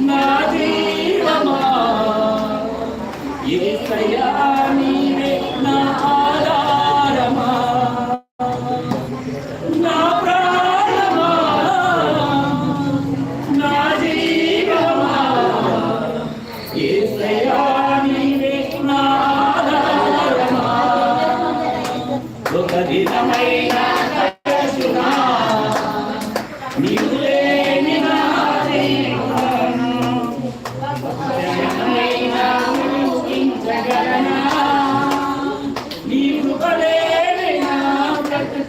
నా జీవమా? ఏ సయానీ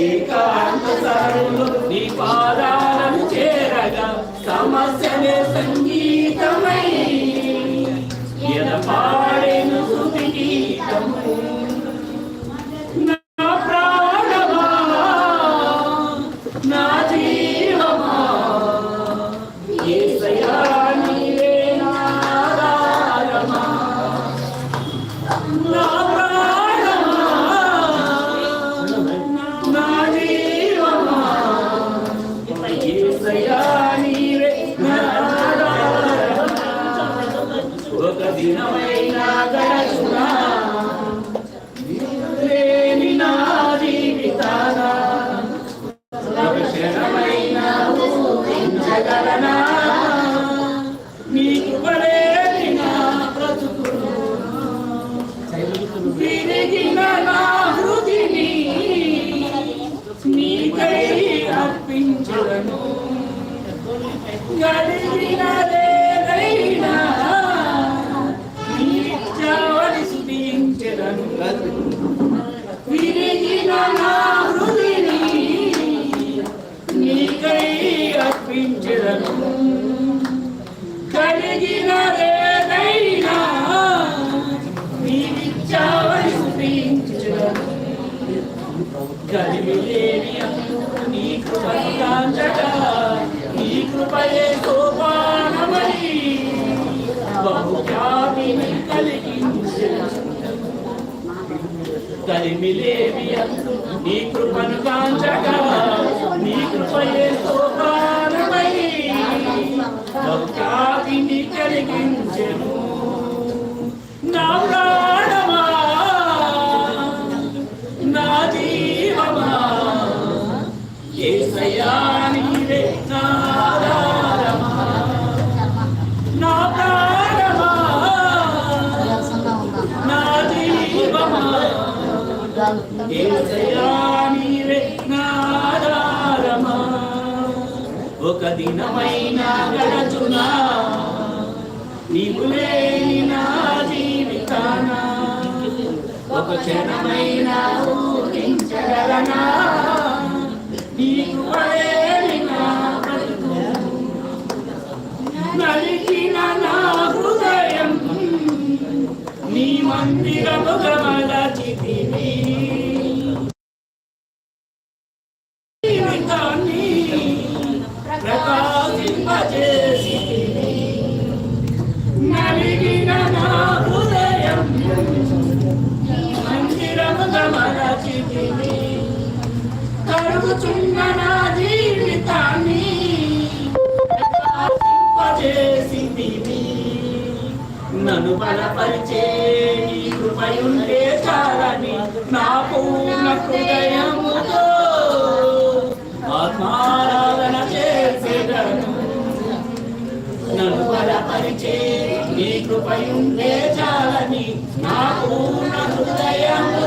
ఏకాంత సారులు నీ పాదాలను చేరగా సమస్యలే సంగీతమై. ఎనపాడెను ఒక దినమైనా గడచునా లేని నా జీవితాన ఒక ఊహించగలనా నా బ్రతుకును నా గలిమిలేని అందు నీ కృపను నీ కృపయే సోపానమని బహుఖ్యాతిని కలిగించెదను కలిమిలేవి అందు నీ కృపను నీ కృపయే ఒక దినమైనా గడచునా? నీవు లేని నా జీవితాన? ఒక క్షణమైనా ఊహించగలనా? మందిరము గమలచితివి జీవితాన్ని ప్రకాశింపజేసితివి నలిగిన నా హృదయం మందిరము గమలచితివి కరుగుచున్న నన్ను బలపరిచే నీ కృపయుంటే చాలని నా పూర్ణ హృదయముతో ఆత్మారాధన చేసేదను. నన్ను బలపరిచే నీ కృపయుంటే చాలని నా పూర్ణ హృదయము